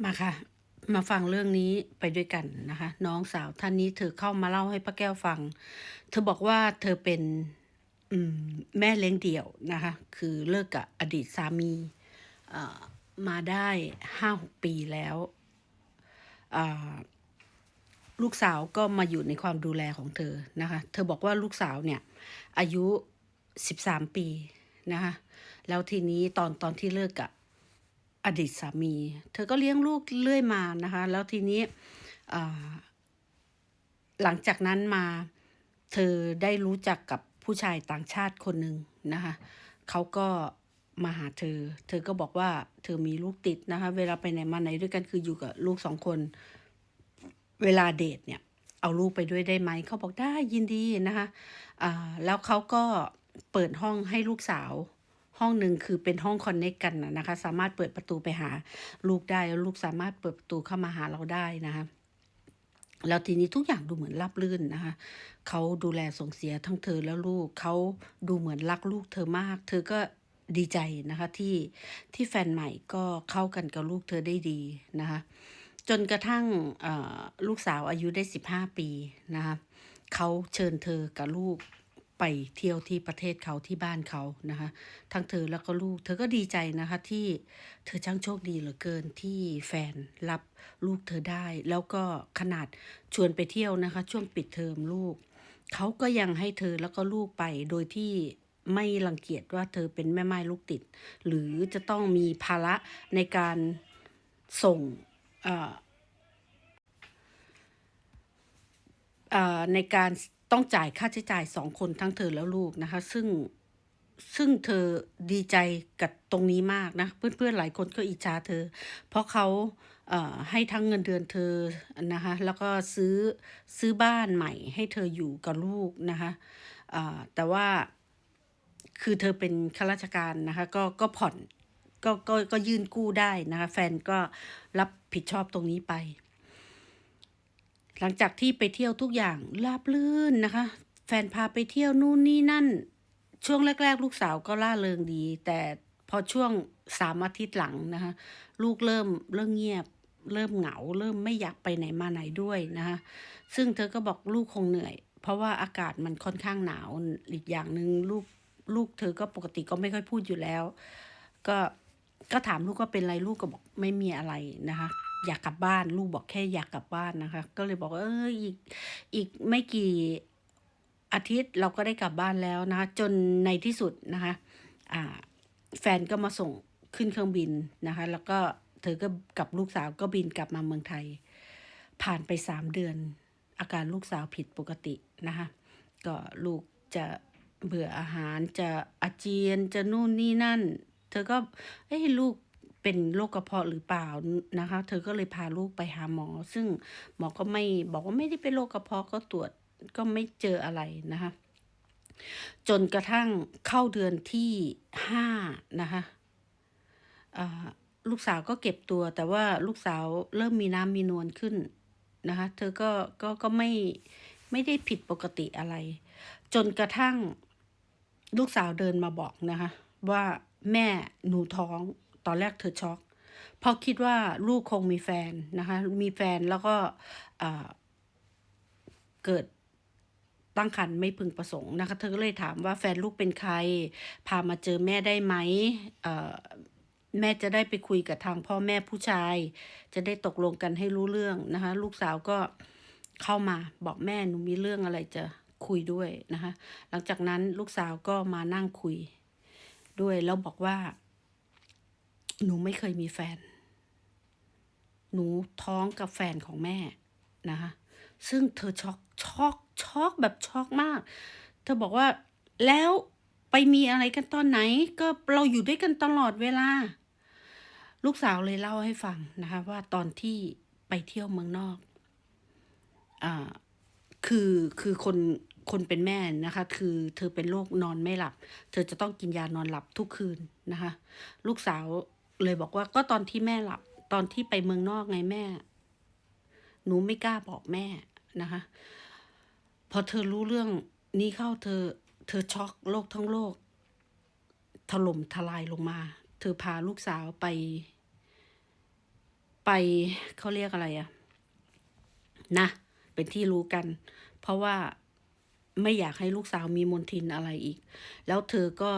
มาค่ะ มาฟังเรื่องนี้ไปด้วยกันนะคะ น้องสาวท่านนี้เธอเข้ามาเล่าให้ป้าแก้วฟัง เธอบอกว่าเธอเป็นมแม่เลี้ยงเดี่ยวนะคะ คือเลิกกับอดีตสามีมาได้ห้าหกปีแล้วลูกสาวก็มาอยู่ในความดูแลของเธอนะคะ เธอบอกว่าลูกสาวเนี่ย อายุสิบสามปีนะคะ แล้วทีนี้ตอนตอนที่เลิกกับ อดีตสามี เธอก็เลี้ยงลูกเรื่อยมานะคะ แล้วทีนี้หลังจากนั้นมา เธอได้รู้จักกับผู้ชายต่างชาติคนหนึ่งนะคะเขาก็มาหาเธอ เธอก็บอกว่าเธอมีลูกติดนะคะ เวลาไปไหนมาไหนด้วยกันคืออยู่กับลูกสองคน เวลาเดทเนี่ย เอาลูกไปด้วยได้ไหม เขาบอกได้ยินดีนะคะอ่าแล้วเขาก็เปิดห้องให้ลูกสาว ห้องหนึ่งคือเป็นห้องคอนเน c กกันนะคะ สามารถเปิดประตูไปหาลูกได้แล้วลูกสามารถเปิดประตูเข้ามาหาเราได้นะคะแล้วทีนี้ทุกอย่างดูเหมือนราบรื่นนะคะ เขาดูแลส่งเสียทั้งเธอแล้วลูก เขาดูเหมือนรักลูกเธอมาก เธอก็ดีใจนะคะที่ที่แฟนใหม่ก็เข้ากันกับลูกเธอได้ดีนะคะ จนกระทั่งลูกสาวอายุได้สิบห้าปีนะคะเขาเชิญเธอกับลูก ไปเที่ยวที่ประเทศเขาที่บ้านเขานะคะ ทั้งเธอแล้วก็ลูก เธอก็ดีใจนะคะที่เธอช่างโชคดีเหลือเกินที่แฟนรับลูกเธอได้ แล้วก็ขนาดชวนไปเที่ยวนะคะ ช่วงปิดเทอมลูก เขาก็ยังให้เธอแล้วก็ลูกไปโดยที่ไม่รังเกียจว่าเธอเป็นแม่ไม้ลูกติด หรือจะต้องมีภาระในการส่งเอ่อในการ ต้องจ่ายค่าใช้จ่ายสองคนทั้งเธอแล้วลูกนะคะ ซึ่งซึ่งเธอดีใจกับตรงนี้มากนะ เพื่อนๆหลายคนก็อิจฉาเธอ เพราะเขาเให้ทั้งเงินเดือนเธอนะคะแล้วก็ซื้อซื้อบ้านใหม่ให้เธออยู่กับลูกนะคะแต่ว่าคือเธอเป็นข้าราชการนะคะก็ก็ผ่อนก็ก็ก็ยื่นกู้ได้นะคะแฟนก็รับผิดชอบตรงนี้ไป หลังจากที่ไปเที่ยวทุกอย่างราบลื่นนะคะ แฟนพาไปเที่ยวนู่นนี่นั่น ช่วงแรก ๆ ลูกสาวก็ล่าเริงดี แต่พอช่วงสามอาทิตย์หลังนะคะ ลูกเริ่มเริ่มเงียบ เริ่มเหงา เริ่มไม่อยากไปไหนมาไหนด้วยนะคะซึ่งเธอก็บอกลูกคงเหนื่อย เพราะว่าอากาศมันค่อนข้างหนาวอีกอย่างหนึ่งลูกลูกเธอก็ปกติก็ไม่ค่อยพูดอยู่แล้ว ก็ก็ถามลูกก็เป็นไรลูกก็บอกไม่มีอะไรนะคะ อยากกลับบ้านลูกบอกแค่อยากกลับบ้านนะคะ ก็เลยบอกว่าเอออีกอีกไม่กี่อาทิตย์เราก็ได้กลับบ้านแล้วนะคะจนในที่สุดนะคะอ่าแฟนก็มาส่งขึ้นเครื่องบินนะคะ แล้วก็เธอก็กับลูกสาวก็บินกลับมาเมืองไทย ผ่านไปสามเดือน อาการลูกสาวผิดปกตินะคะก็ลูกจะเบื่ออาหารจะอาเจียนจะนู่นนี่นั่น เธอก็เอ้ลูก เป็นโรคกระเพาะหรือเปล่านะคะ เธอก็เลยพาลูกไปหาหมอ ซึ่งหมอก็ไม่บอกว่าไม่ได้เป็นโรคกระเพาะก็ตรวจก็ไม่เจออะไรนะคะ จนกระทั่งเข้าเดือนที่ห้านะคะอ่าลูกสาวก็เก็บตัว แต่ว่าลูกสาวเริ่มมีน้ำมีนวลขึ้นนะคะ เธอก็ก็ก็ไม่ไม่ได้ผิดปกติอะไร จนกระทั่งลูกสาวเดินมาบอกนะคะ ว่าแม่หนูท้อง ตอนแรกเธอช็อกเพราะคิดว่าลูกคงมีแฟนนะคะ มีแฟนแล้วก็เกิดตั้งครรภ์ไม่พึงประสงค์นะคะ เธอก็เลยถามว่าแฟนลูกเป็นใคร พามาเจอแม่ได้ไหมแม่จะได้ไปคุยกับทางพ่อแม่ผู้ชาย จะได้ตกลงกันให้รู้เรื่องนะคะ ลูกสาวก็เข้ามาบอกแม่หนูมีเรื่องอะไรจะคุยด้วยนะคะ หลังจากนั้นลูกสาวก็มานั่งคุยด้วยแล้วบอกว่า หนูไม่เคยมีแฟน หนูท้องกับแฟนของแม่นะคะ ซึ่งเธอช็อกช็อกช็อกแบบช็อกมาก เธอบอกว่าแล้วไปมีอะไรกันตอนไหน ก็เราอยู่ด้วยกันตลอดเวลา ลูกสาวเลยเล่าให้ฟังนะคะ ว่าตอนที่ไปเที่ยวเมืองนอกอ่าคือคือคนคนเป็นแม่นะคะ คือเธอเป็นโรคนอนไม่หลับ เธอจะต้องกินยานอนหลับทุกคืนนะคะ ลูกสาว เลยบอกว่าก็ตอนที่แม่หลับ ตอนที่ไปเมืองนอกไงแม่ หนูไม่กล้าบอกแม่นะคะ พอเธอรู้เรื่องนี้เข้าเธอ เธอช็อกโลกทั้งโลก ถล่มทลายลงมา เธอพาลูกสาวไป ไปเขาเรียกอะไรอะนะเป็นที่รู้กัน เพราะว่าไม่อยากให้ลูกสาวมีมนทินอะไรอีก แล้วเธอก็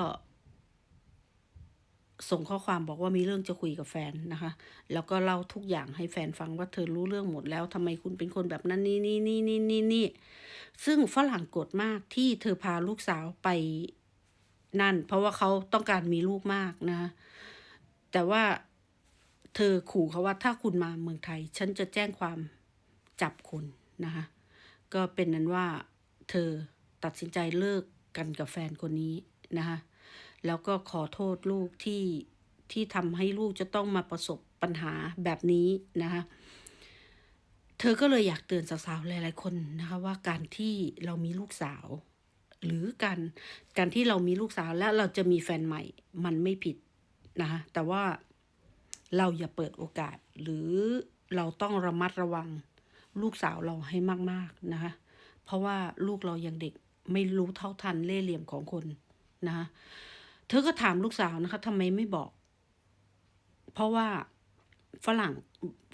ส่งข้อความบอกว่ามีเรื่องจะคุยกับแฟนนะคะ แล้วก็เล่าทุกอย่างให้แฟนฟังว่าเธอรู้เรื่องหมดแล้วทำไมคุณเป็นคนแบบนั้นนี่นี่นี่นี่นี่นี่ซึ่งฝรั่งโกรธมากที่เธอพาลูกสาวไปนั่น เพราะว่าเขาต้องการมีลูกมากนะ แต่ว่าเธอขู่เขาว่าถ้าคุณมาเมืองไทย ฉันจะแจ้งความจับคุณนะคะ ก็เป็นนั้นว่าเธอตัดสินใจเลิกกันกับแฟนคนนี้นะคะ แล้วก็ขอโทษลูกที่ที่ทำให้ลูกจะต้องมาประสบปัญหาแบบนี้นะคะ เธอก็เลยอยากเตือนสาวๆหลายๆคนนะคะว่าการที่เรามีลูกสาว หรือการการที่เรามีลูกสาวและเราจะมีแฟนใหม่มันไม่ผิดนะคะแต่ว่าเราอย่าเปิดโอกาส หรือเราต้องระมัดระวังลูกสาวเราให้มากๆนะคะ เพราะว่าลูกเรายังเด็กไม่รู้เท่าทันเล่ห์เหลี่ยมของคนนะคะ ธอก็ถามลูกสาวนะคะทำไมไม่บอก เพราะว่าฝรั่ง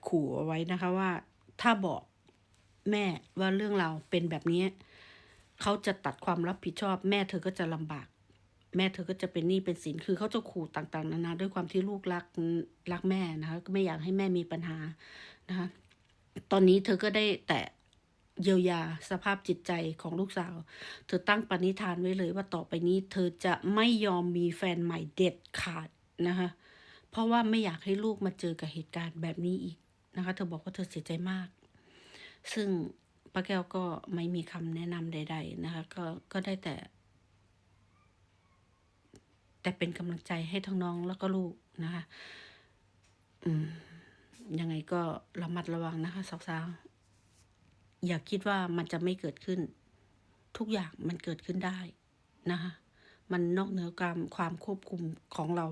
ขู่เอาไว้นะคะว่า ถ้าบอกแม่ว่าเรื่องเราเป็นแบบนี้ เขาจะตัดความรับผิดชอบ แม่เธอก็จะลำบาก แม่เธอก็จะเป็นหนี้เป็นสินคือเขาจะขู่ต่าง ๆ นานาด้วยความที่ลูกรักรักแม่นะคะ ก็ไม่อยากให้แม่มีปัญหานะคะ ตอนนี้เธอก็ได้แต่ เยียวยาสภาพจิตใจของลูกสาว เธอตั้งปณิธานไว้เลยว่าต่อไปนี้ เธอจะไม่ยอมมีแฟนใหม่เด็ดขาดนะคะ เพราะว่าไม่อยากให้ลูกมาเจอกับเหตุการณ์แบบนี้อีกนะคะ เธอบอกว่าเธอเสียใจมาก ซึ่งป้าแก้วก็ไม่มีคำแนะนำใด ๆ นะคะ ก็ก็ได้แต่ แต่เป็นกำลังใจให้ทั้งน้องแล้วก็ลูกนะคะ อืมยังไงก็ระมัดระวังนะคะสาวๆ อย่าคิดว่ามันจะไม่เกิดขึ้น ทุกอย่างมันเกิดขึ้นได้นะคะมันนอกเหนือความความควบคุมของเรา